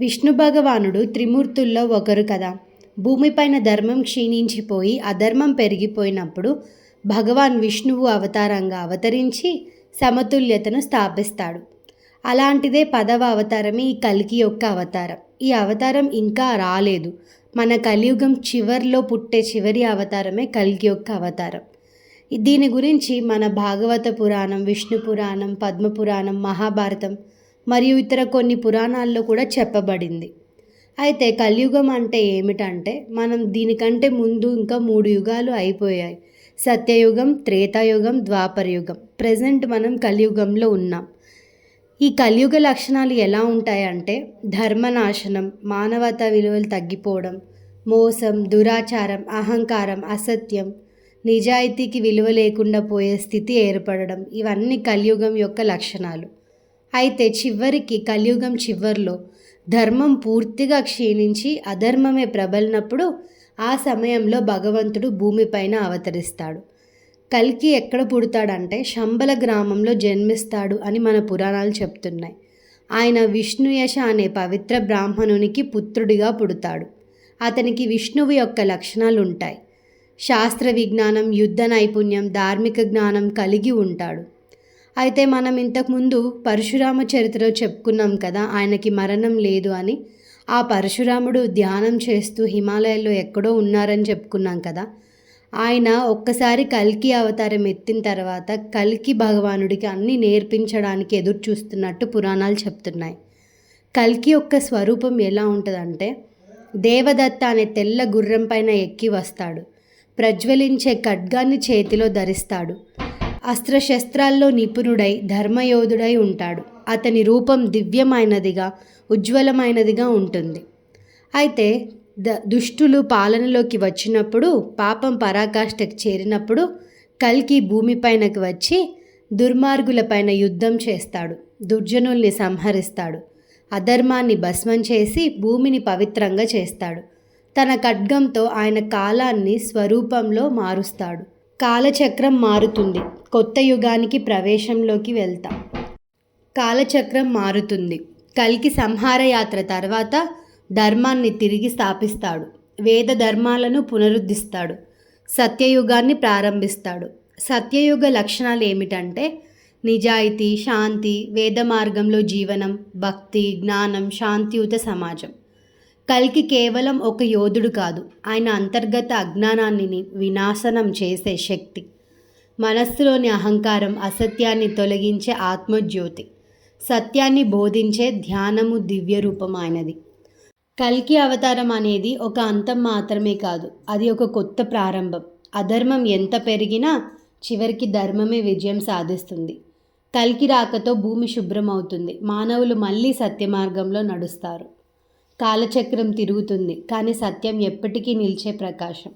విష్ణు భగవానుడు త్రిమూర్తుల్లో ఒకరు కదా. భూమిపైన ధర్మం క్షీణించిపోయి అధర్మం పెరిగిపోయినప్పుడు భగవాన్ విష్ణువు అవతారంగా అవతరించి సమతుల్యతను స్థాపిస్తాడు. అలాంటిదే పదవ అవతారమే ఈ కలికి యొక్క అవతారం. ఈ అవతారం ఇంకా రాలేదు. మన కలియుగం చివర్లో పుట్టే చివరి అవతారమే కలికి యొక్క అవతారం. దీని గురించి మన భాగవత పురాణం విష్ణు పురాణం పద్మ పురాణం మహాభారతం మరియు ఇతర కొన్ని పురాణాల్లో కూడా చెప్పబడింది. అయితే కలియుగం అంటే ఏమిటంటే మనం దీనికంటే ముందు ఇంకా మూడు యుగాలు అయిపోయాయి. సత్యయుగం త్రేతాయుగం ద్వాపరయుగం. ప్రజెంట్ మనం కలియుగంలో ఉన్నాం. ఈ కలియుగ లక్షణాలు ఎలా ఉంటాయంటే ధర్మనాశనం మానవతా విలువలు తగ్గిపోవడం మోసం దురాచారం అహంకారం అసత్యం నిజాయితీకి విలువ లేకుండా పోయే స్థితి ఏర్పడడం ఇవన్నీ కలియుగం యొక్క లక్షణాలు. అయితే చివరికి కలియుగం చివరిలో ధర్మం పూర్తిగా క్షీణించి అధర్మమే ప్రబలినప్పుడు ఆ సమయంలో భగవంతుడు భూమిపైన అవతరిస్తాడు. కల్కి ఎక్కడ పుడతాడంటే శంబల గ్రామంలో జన్మిస్తాడు అని మన పురాణాలు చెప్తున్నాయి. ఆయన విష్ణుయశ అనే పవిత్ర బ్రాహ్మణునికి పుత్రుడిగా పుడతాడు. అతనికి విష్ణువు యొక్క లక్షణాలు ఉంటాయి. శాస్త్ర విజ్ఞానం యుద్ధ నైపుణ్యం ధార్మిక జ్ఞానం కలిగి ఉంటాడు. అయితే మనం ఇంతకుముందు పరశురామ చరిత్రలో చెప్పుకున్నాం కదా ఆయనకి మరణం లేదు అని. ఆ పరశురాముడు ధ్యానం చేస్తూ హిమాలయాల్లో ఎక్కడో ఉన్నారని చెప్పుకున్నాం కదా. ఆయన ఒక్కసారి కల్కి అవతారం ఎత్తిన తర్వాత కల్కి భగవానుడికి అన్నీ నేర్పించడానికి ఎదురు చూస్తున్నట్టు పురాణాలు చెప్తున్నాయి. కల్కి యొక్క స్వరూపం ఎలా ఉంటుందంటే దేవదత్త అనే తెల్ల గుర్రం పైన ఎక్కి వస్తాడు. ప్రజ్వలించే ఖడ్గాన్ని చేతిలో ధరిస్తాడు. అస్త్రశస్త్రాల్లో నిపుణుడై ధర్మయోధుడై ఉంటాడు. అతని రూపం దివ్యమైనదిగా ఉజ్వలమైనదిగా ఉంటుంది. అయితే ద దుష్టులు పాలనలోకి వచ్చినప్పుడు పాపం పరాకాష్ఠకు చేరినప్పుడు కల్కి భూమిపైనకు వచ్చి దుర్మార్గులపైన యుద్ధం చేస్తాడు. దుర్జనుల్ని సంహరిస్తాడు. అధర్మాన్ని భస్మం చేసి భూమిని పవిత్రంగా చేస్తాడు. తన ఖడ్గంతో ఆయన కాలాన్ని స్వరూపంలో మారుస్తాడు. కాలచక్రం మారుతుంది. కొత్త యుగానికి ప్రవేశంలోకి వెళ్తాం. కాలచక్రం మారుతుంది. కలికి సంహార యాత్ర తర్వాత ధర్మాన్ని తిరిగి స్థాపిస్తాడు. వేద ధర్మాలను పునరుద్ధిస్తాడు. సత్యయుగాన్ని ప్రారంభిస్తాడు. సత్యయుగ లక్షణాలు ఏమిటంటే నిజాయితీ శాంతి వేద మార్గంలో జీవనం భక్తి జ్ఞానం శాంతియుత సమాజం. కల్కి కేవలం ఒక యోధుడు కాదు. ఆయన అంతర్గత అజ్ఞానాన్ని వినాశనం చేసే శక్తి. మనస్సులోని అహంకారం అసత్యాన్ని తొలగించే ఆత్మజ్యోతి. సత్యాన్ని బోధించే ధ్యానము దివ్య రూపం ఆయనది. కల్కి అవతారం అనేది ఒక అంతం మాత్రమే కాదు. అది ఒక కొత్త ప్రారంభం. అధర్మం ఎంత పెరిగినా చివరికి ధర్మమే విజయం సాధిస్తుంది. కల్కి రాకతో భూమి శుభ్రం అవుతుంది మానవులు మళ్ళీ సత్య మార్గంలో నడుస్తారు. కాలచక్రం తిరుగుతుంది కానీ సత్యం ఎప్పటికీ నిలిచే ప్రకాశం.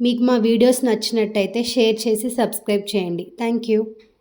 మీకు మా వీడియోస్ నచ్చినట్టయితే షేర్ చేసి సబ్స్క్రైబ్ చేయండి. Thank you.